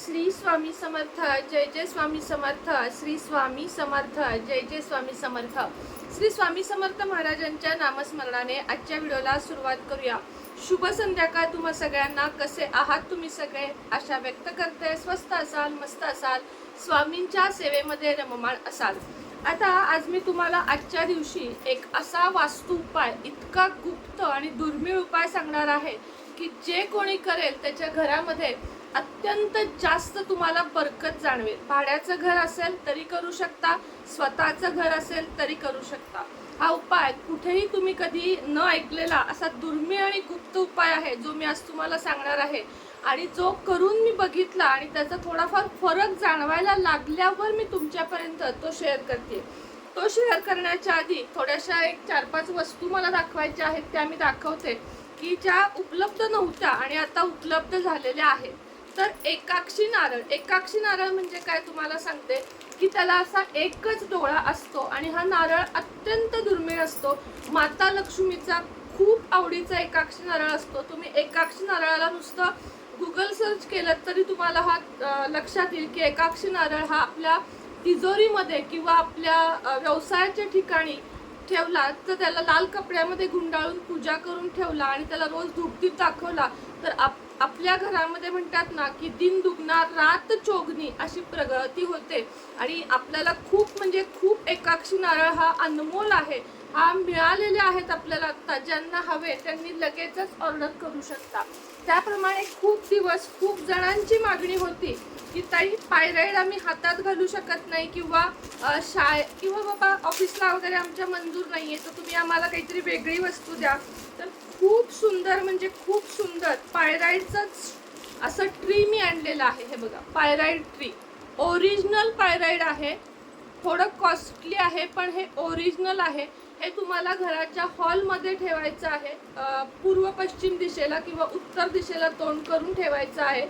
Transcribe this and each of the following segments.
श्री स्वामी समर्थ जय जय स्वामी समर्थ श्री स्वामी समर्थ जय जय स्वामी समर्थ. श्री स्वामी समर्थ महाराजांच्या नामस्मरणाने आजच्या व्हिडिओला सुरुवात करूया. शुभ संध्याकाळ तुम्हा सगळ्यांना. कसे आहात तुम्ही सगळे? आशा व्यक्त करते. स्वस्त असाल मस्त असाल. स्वामींच्या सेवेमध्ये रममाण असाल. आता आज मी तुम्हाला आजच्या दिवशी एक असा वास्तू उपाय इतका गुप्त आणि दुर्मिळ उपाय सांगणार आहे की जे कोणी करेल त्याच्या घरामध्ये अत्यंत जास्त तुम्हाला बरकत जाणवेल. भाड्याचं घर असेल तरी करू शकता स्वतःचं घर असेल तरी करू शकता. हा उपाय कुठेही तुम्ही कधी न ऐकलेला असा दुर्मिळ आणि गुप्त उपाय आहे जो मी आज तुम्हाला सांगणार आहे. आणि जो करून मी बघितला आणि त्याचा थोडाफार फरक जाणवायला लागल्यावर मी तुमच्यापर्यंत तो शेअर करते. तो शेअर करण्याच्या आधी थोड्याशा एक चार पाच वस्तू मला दाखवायच्या आहेत त्या मी दाखवते. की ज्या उपलब्ध नव्हत्या आणि आता उपलब्ध झालेल्या आहेत. तर एकाक्षी नारळ. एकाक्षी नारळ म्हणजे काय तुम्हाला सांगते? की त्याला असा एकच डोळा असतो आणि हा नारळ अत्यंत दुर्मिळ असतो. माता लक्ष्मीचा खूप आवडीचा एकाक्षी नारळ असतो. तुम्ही एकाक्षी नारळाला नुसतं गुगल सर्च केलं तरी तुम्हाला हा लक्षात येईल की एकाक्षी नारळ हा आपल्या तिजोरीमध्ये किंवा आपल्या व्यवसायाच्या ठिकाणी ठेवला तर त्याला लाल कपड्यामध्ये गुंडाळून पूजा करून ठेवला आणि त्याला रोज धूपदीप दाखवला. तर आप आपल्या घरामध्ये म्हणतात ना की दिन दुगणार रात चोगणी अशी प्रगती होते. आणि आपल्याला खूप म्हणजे खूप एकाक्षी नारळ हा अनमोल आहे. हा मिळालेले आहेत आपल्याला आत्ता ज्यांना हवे त्यांनी लगेचच ऑर्डर करू शकता. त्याप्रमाणे खूप दिवस खूप जणांची मागणी होती की ताई पायराईड आम्ही हातात घालू शकत नाही किंवा शाळे किंवा बाबा ऑफिसला वगैरे आमच्या मंजूर आहे तर तुम्ही आम्हाला काहीतरी वेगळी वस्तू द्या. तर खूप सुंदर म्हणजे खूप सुंदर पायराईडचंच असं ट्री मी आणलेलं आहे. हे बघा पायराईड ट्री. ओरिजिनल पायराईड आहे. थोडं कॉस्टली आहे पण हे ओरिजिनल आहे. हे तुम्हाला घराच्या हॉलमध्ये ठेवायचं आहे. पूर्व पश्चिम दिशेला किंवा उत्तर दिशेला तोंड करून ठेवायचं आहे.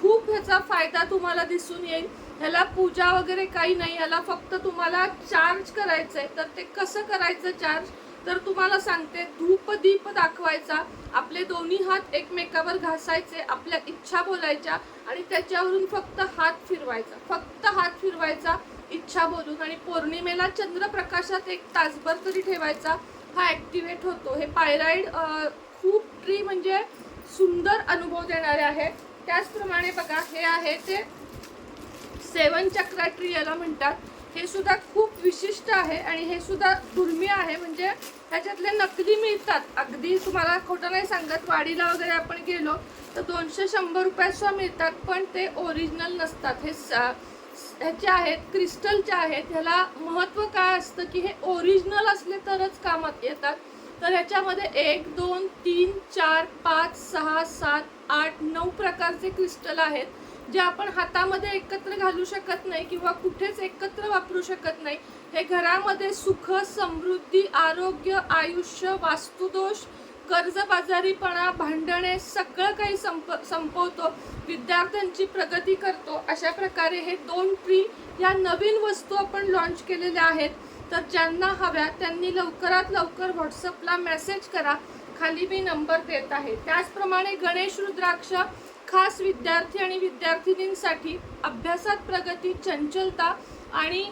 खूप ह्याचा फायदा तुम्हाला दिसून येईल. ह्याला पूजा वगैरे काही नाही. ह्याला फक्त तुम्हाला चार्ज करायचं आहे तर ते कसं करायचं चार्ज तर तुम्हाला सांगते धूप दीप दाखवायचा. आपले दोन्ही हात एकमेकावर घासायचे आपल्या इच्छा बोलायच्या आणि त्याच्यावरून फक्त हात फिरवायचा. फक्त हात फिरवायचा. इच्छा बोलून आणि पौर्णिमेला चंद्रप्रकाशात एक तासभर तरी ठेवायचा हा ॲक्टिवेट होतो. हे पायराईड खूप ट्री म्हणजे सुंदर अनुभव देणारे आहे त्याचप्रमाणे बघा हे आहे ते सेवन चक्रा ट्री याला म्हणतात. हे सुद्धा खूप विशिष्ट आहे आणि हे सुद्धा दुर्मिळ आहे. म्हणजे ह्याच्यातले नकली मिळतात. अगदी तुम्हाला खोटं नाही सांगत वाडीला वगैरे आपण गेलो तर दोनशे शंभर रुपयासुद्धा मिळतात पण ते ओरिजिनल नसतात. हे ह्याच्या आहेत क्रिस्टलच्या आहेत ह्याला महत्त्व काय असतं की हे ओरिजिनल असले तरच कामात येतात. तर ह्याच्यामध्ये एक दोन तीन चार पाच सहा सात आठ नऊ प्रकारचे क्रिस्टल आहेत जे आपण हातामध्ये एकत्र घालू शकत नाही किंवा कुठेच एकत्र वापरू शकत नाही. हे घरामध्ये सुख समृद्धी आरोग्य आयुष्य वास्तुदोष कर्जबाजारीपणा भांडणे सगळं काही संप संपवतो विद्यार्थ्यांची प्रगती करतो. अशा प्रकारे हे दोन ट्री या नवीन वस्तू आपण लॉन्च केलेल्या आहेत. तर ज्यांना हव्या त्यांनी लवकरात लवकर व्हॉट्सअपला मेसेज करा. खाली मी नंबर देत आहे. त्याचप्रमाणे गणेश रुद्राक्ष खास विद्यार्थी आणि विद्यार्थिनींसाठी अभ्यासात प्रगती चंचलता आणि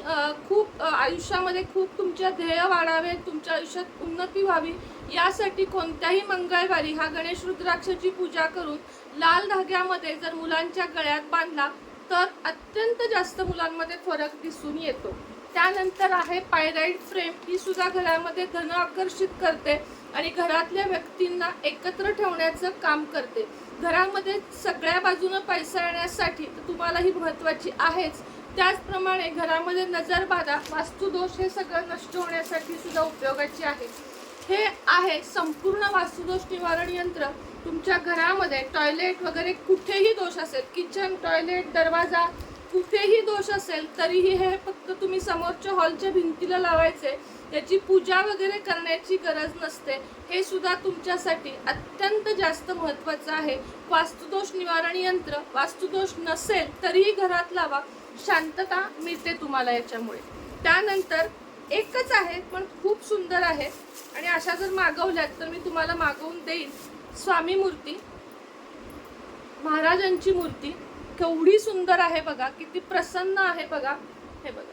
खूप आयुष्यामध्ये खूप तुमच्या ध्येय वाढावे तुमच्या आयुष्यात उन्नती व्हावी यासाठी कोणत्याही मंगळवारी हा गणेश रुद्राक्षाची पूजा करून लाल धाग्यामध्ये जर मुलांच्या गळ्यात बांधला तर अत्यंत जास्त मुलांमध्ये फरक दिसून येतो. त्यानंतर आहे पायराईड फ्रेम. ही सुद्धा घरामध्ये धन आकर्षित करते आणि घरातल्या व्यक्तींना एकत्र ठेवण्याचं काम करते. घरामध्ये सगळ्या बाजूनं पैसा येण्यासाठी तर तुम्हाला ही महत्त्वाची आहेच त्याचप्रमाणे घरामध्ये नजरबाधा वास्तुदोष हे सगळं नष्ट होण्यासाठी सुद्धा उपयोगाचे आहे. हे आहे संपूर्ण वास्तुदोष निवारण यंत्र. तुमच्या घरामध्ये टॉयलेट वगैरे कुठेही दोष असेल किचन टॉयलेट दरवाजा कुठेही दोष असेल तरीही हे फक्त तुम्ही समोरच्या हॉलच्या भिंतीला लावायचे त्याची पूजा वगैरे करण्याची गरज नसते. हे सुद्धा तुमच्यासाठी अत्यंत जास्त महत्त्वाचं आहे. वास्तुदोष निवारण यंत्र वास्तुदोष नसेल तरीही घरात लावा. शांतता मिळते तुम्हाला याच्यामुळे. त्यानंतर एकच आहे पण खूप सुंदर आहे. आणि अशा जर मागवल्यात तर मी तुम्हाला मागवून देईन. स्वामी मूर्ती. महाराजांची मूर्ती. केवढी सुंदर आहे बघा किती प्रसन्न आहे बघा. हे बघा.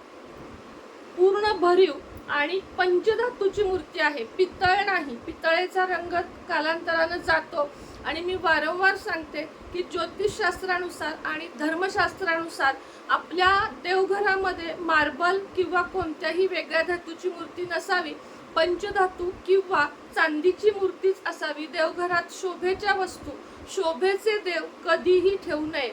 पूर्ण भरीव आणि पंचधातूची मूर्ती आहे. पितळ नाही. पितळेचा रंग कालांतरानं जातो. आणि मी वारंवार सांगते की ज्योतिषशास्त्रानुसार आणि धर्मशास्त्रानुसार आपल्या देवघरामध्ये मार्बल किंवा कोणत्याही वेगळ्या धातूची मूर्ती नसावी पंचधातू किंवा चांदीची मूर्तीच असावी. देवघरात शोभेच्या वस्तू शोभेचे देव कधीही ठेवू नये.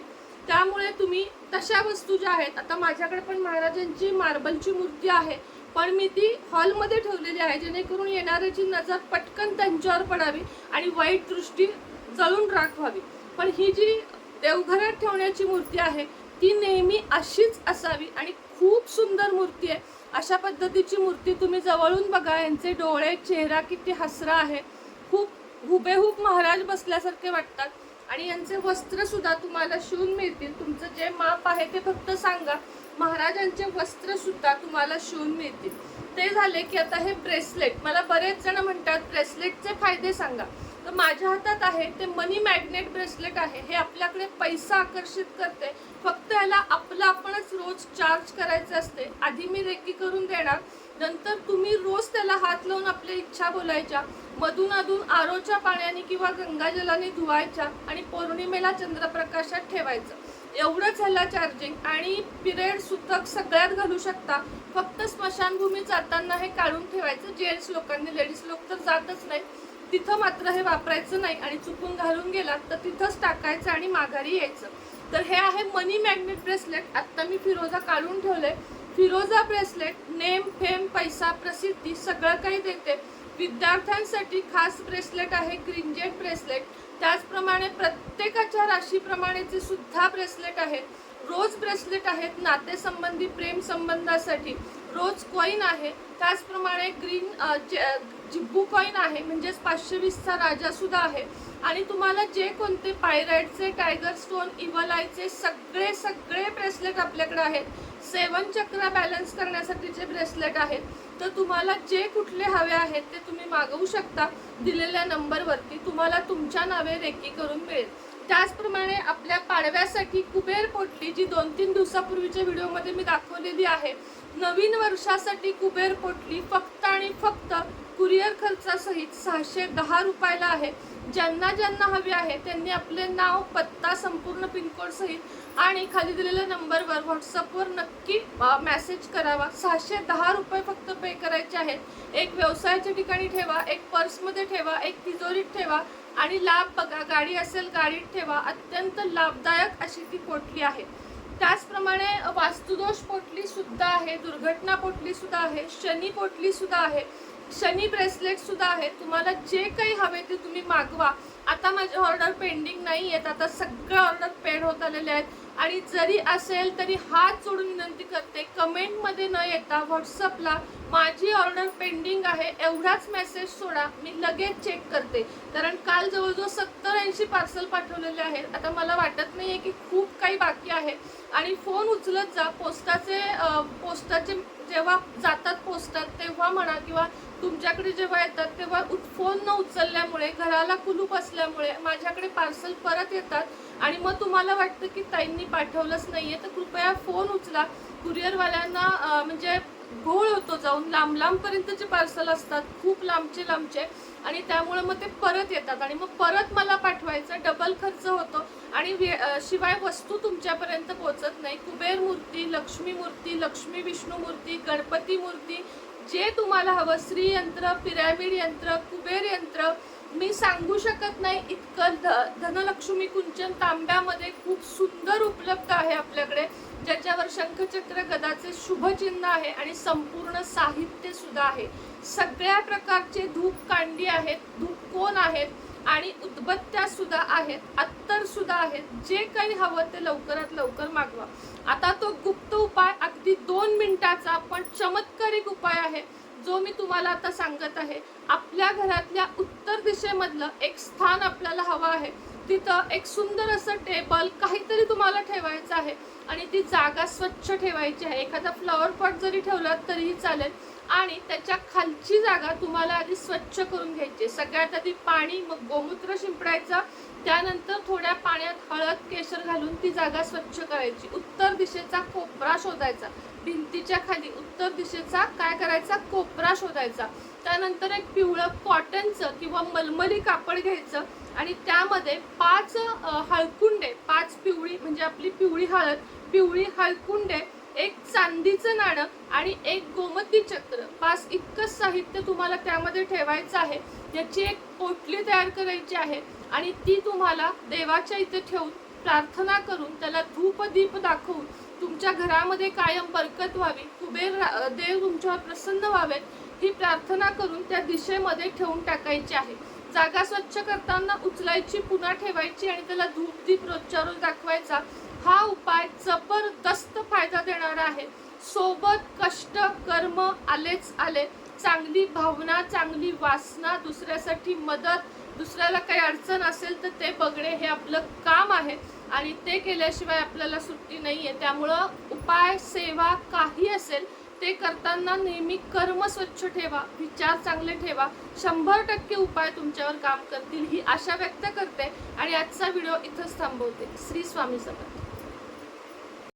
त्यामुळे तुम्ही तशा वस्तू ज्या आहेत आता माझ्याकडे पण महाराजांची मार्बलची मूर्ती आहे पण मी ती हॉलमध्ये ठेवलेली आहे जेणेकरून येणाऱ्याची नजर पटकन त्यांच्यावर पडावी आणि वाईट दृष्टी जळून राख व्हावी. पण ही जी देवघरात ठेवण्याची मूर्ती आहे ती नेहमी अशीच असावी आणि खूप सुंदर मूर्ती आहे. अशा पद्धतीची मूर्ती तुम्ही जवळून बघा यांचे डोळे चेहरा किती हसरा आहे. खूप हुबेहूब महाराज बसल्यासारखे वाटतात आणि यांचे वस्त्रसुद्धा तुम्हाला शिवून मिळतील. तुमचं जे माप आहे ते फक्त सांगा. महाराजांचे वस्त्रसुद्धा तुम्हाला शिवून मिळतील. ते झाले की आता हे ब्रेसलेट. मला बरेच जण म्हणतात ब्रेसलेटचे फायदे सांगा. तर माझ्या हातात आहे ते मनी मॅग्नेट ब्रेसलेट आहे. हे आपल्याकडे पैसा आकर्षित करते. फक्त याला आपलं आपणच रोज चार्ज करायचे असते. आधी मी रेकी करून देणार. नंतर तुम्ही रोज त्याला हात लावून आपल्या इच्छा बोलायच्या. मधून अधून आरोच्या पाण्याने किंवा गंगाजलाने धुवायच्या आणि पौर्णिमेला चंद्रप्रकाशात ठेवायचं. एवढंच ह्याला चार्जिंग आणि पिरियड सुतक सगळ्यात घालू शकता. फक्त स्मशानभूमी जाताना हे काढून ठेवायचं. जेंट्स लोकांनी लेडीज लोक तर जातच नाही तिथं मात्र हे वापरायचं नाही आणि चुकून घालून गेलात तर तिथंच टाकायचं आणि माघारी यायचं. तर हे आहे मनी मॅग्नेट ब्रेसलेट. आत्ता मी फिरोजा काढून ठेवले फिरोजा ब्रेसलेट नेम फेम पैसा प्रसिद्धी सगळं काही देते. विद्यार्थ्यांसाठी खास ब्रेसलेट आहे ग्रीनजेट ब्रेसलेट. त्याचप्रमाणे प्रत्येकाच्या राशीप्रमाणेचे सुद्धा ब्रेसलेट आहेत. रोज ब्रेसलेट आहेत नातेसंबंधी प्रेम संबंधासाठी. रोज कॉईन आहे. त्याचप्रमाणे ग्रीन जिब्बू कॉईन आहे म्हणजेच पाचशे वीसचा राजासुद्धा आहे. आणि तुम्हाला जे कोणते पायराईटचे टायगर स्टोन इवलायचे सगळे सगळे ब्रेसलेट आपल्याकडे आहेत. सेवन चक्र बॅलन्स करण्यासाठीचे ब्रेसलेट आहेत तर तुम्हाला जे कुठले हवे आहेत ते तुम्ही मागवू शकता दिलेल्या नंबरवरती. तुम्हाला तुमच्या नावे रेकी करून मिळेल. त्याचप्रमाणे आपल्या पाडव्यासाठी कुबेर पोटली जी दोन तीन दिवसापूर्वीच्या व्हिडिओमध्ये मी दाखवलेली आहे. नवीन वर्षासाठी कुबेर पोटली फक्त आणि फक्त कुरिअर खर्चासहित सहाशे दहा रुपयाला आहे. ज्यांना ज्यांना हवी आहे त्यांनी आपले नाव पत्ता संपूर्ण पिनकोड सहित आणि खाली दिलेल्या नंबरवर व्हॉट्सअपवर नक्की मॅसेज करावा. सहाशे दहा रुपये फक्त पे करायचे आहेत. एक व्यवसायाच्या ठिकाणी ठेवा एक पर्समध्ये ठेवा एक तिजोरीत ठेवा आणि लाभ बघा. गाडी असेल गाडीत ठेवा. अत्यंत लाभदायक अशी ती पोटली आहे. त्याचप्रमाणे वास्तुदोष पोटलीसुद्धा आहे दुर्घटना पोटलीसुद्धा आहे शनी पोटलीसुद्धा आहे. शनी ब्रेसलेट सुद्धा आहे तुम्हाला जे काही हवे ते तुम्ही मागवा. आता माझे ऑर्डर पेंडिंग नाही आहेत आता सगळ्या ऑर्डर पेड होत आलेले आहेत. आणि जरी असेल तरी हात जोडून विनंती करते कमेंटमध्ये न येता व्हॉट्सअपला माझी ऑर्डर पेंडिंग आहे एवढाच मेसेज सोडा मी लगेच चेक करते. कारण काल जवळजवळ सत्तर ऐंशी पार्सल पाठवलेले आहेत. आता मला वाटत नाही आहे की खूप काही बाकी आहे. आणि फोन उचलत जा पोस्टाचे पोस्टाचे जेव्हा जातात पोस्टात तेव्हा म्हणा किंवा तुमच्याकडे जेव्हा येतात तेव्हा फोन न उचलल्यामुळे घराला कुलूप असल्यामुळे माझ्याकडे पार्सल परत येतात. आणि मग तुम्हाला वाटतं की ताईंनी पाठवलंच नाहीये तर कृपया फोन उचला. कुरिअरवाल्यांना म्हणजे घोळ होतो जाऊन लांब लांबपर्यंतचे पार्सल असतात खूप लांबचे लांबचे. आणि त्यामुळे मग ते परत येतात. आणि मग परत मला पाठवायचं डबल खर्च होतो. आणि वे- शिवाय वस्तू तुमच्यापर्यंत पोहोचत नाही. कुबेर मूर्ती लक्ष्मी मूर्ती लक्ष्मी विष्णू मूर्ती गणपती मूर्ती जे तुम्हाला हवं श्रीयंत्र पिरॅमिड यंत्र कुबेर यंत्र मी सांगू शकत नाही इतकं ध धनलक्ष्मी कुंचन तांब्यामध्ये खूप सुंदर उपलब्ध आहे आपल्याकडे ज्याच्यावर शंखचक्र गदाचे शुभचिन्ह आहे आणि संपूर्ण साहित्य सुद्धा आहे. सगळ्या प्रकारचे धूप कांडी आहेत धूप कोण आहेत आणि उदबत्त्या सुद्धा आहेत अत्तर सुद्धा आहेत जे काही हवं ते लवकरात लवकर मागवा. आता तो गुप्त उपाय अगदी दोन मिनिटाचा पण चमत्कारिक उपाय आहे जो मी तुम्हाला आता सांगत आहे. आपल्या घरातल्या उत्तर दिशेमधलं एक स्थान आपल्याला हवं आहे. तिथं एक सुंदर असं टेबल काहीतरी तुम्हाला ठेवायचं आहे. आणि ती जागा स्वच्छ ठेवायची आहे. एखादा फ्लॉवर पॉट जरी ठेवला तरीही चालेल. आणि त्याच्या खालची जागा तुम्हाला आधी स्वच्छ करून घ्यायची आहे. सगळ्यात आधी पाणी मग गोमूत्र शिंपडायचं. त्यानंतर थोड्या पाण्यात हळद केशर घालून ती जागा स्वच्छ करायची. उत्तर दिशेचा कोपरा शोधायचा. भिंतीच्या खाली उत्तर दिशेचा काय करायचा? कोपरा शोधायचा. त्यानंतर एक पिवळं कॉटनचं किंवा मलमली कापड घ्यायचं आणि त्यामध्ये पाच हळकुंडे पाच पिवळी म्हणजे आपली पिवळी हळद पिवळी हळकुंडे एक चांदीचं नाणं आणि एक गोमती चक्र. पाच इतकंच साहित्य तुम्हाला त्यामध्ये ठेवायचं आहे. याची एक पोटली तयार करायची आहे आणि ती तुम्हाला देवाच्या इथे ठेवून प्रार्थना करून त्याला धूप दीप दाखवून तुमच्या घरामध्ये कायम बरकत व्हावी. कुबेर रा- देव तुमच्यावर प्रसन्न व्हावेत. ही प्रार्थना करून त्या दिशेमध्ये ठेवून टाकायची आहे. जागा स्वच्छ करताना उचलायची पुन्हा ठेवायची आणि त्याला धूप दीप रोजच्या रोज दाखवायचा हा उपाय जबरदस्त फायदा देणारा आहे. सोबत कष्ट कर्म आलेच आले. चांगली भावना चांगली वासना दुसऱ्यासाठी मदत दुसऱ्याला काही अडचण असेल तर ते बघणे हे आपलं काम आहे आणि ते केल्याशिवाय आपल्याला सुट्टी नाही आहे त्यामुळं उपाय सेवा काही असेल ते करताना नेहमी कर्म स्वच्छ ठेवा विचार चांगले ठेवा. शंभर टक्के उपाय तुमच्यावर काम करतील ही आशा व्यक्त करते आणि आजचा व्हिडिओ इथंच थांबवते. श्री स्वामी समर्थ.